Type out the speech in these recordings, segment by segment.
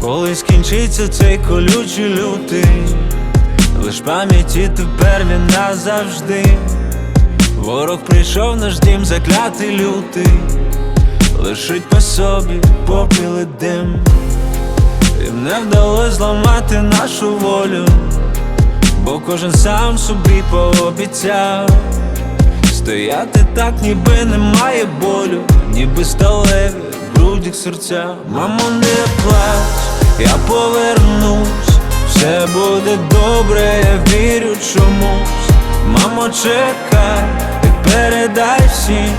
Коли скінчиться цей колючий лютий, лиш пам'яті тепер він назавжди. Ворог прийшов наш дім, заклятий лютий, лишить по собі попіл і дим. Їм не вдалося зламати нашу волю, бо кожен сам собі пообіцяв Стояти так, ніби немає болю, ніби сталеві грудях серця. Мамо, не плач, я повернусь, все буде добре, я вірю чомусь. Мамо, чекай і передай всім,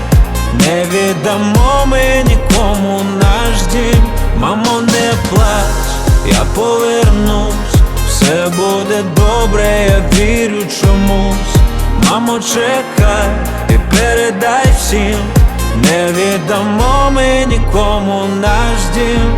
не віддамо ми нікому наш дім. Мамо, не плач, я повернусь, все буде добре, я вірю чомусь. Мамо, чекай і передай всім, не віддамо ми нікому наш дім.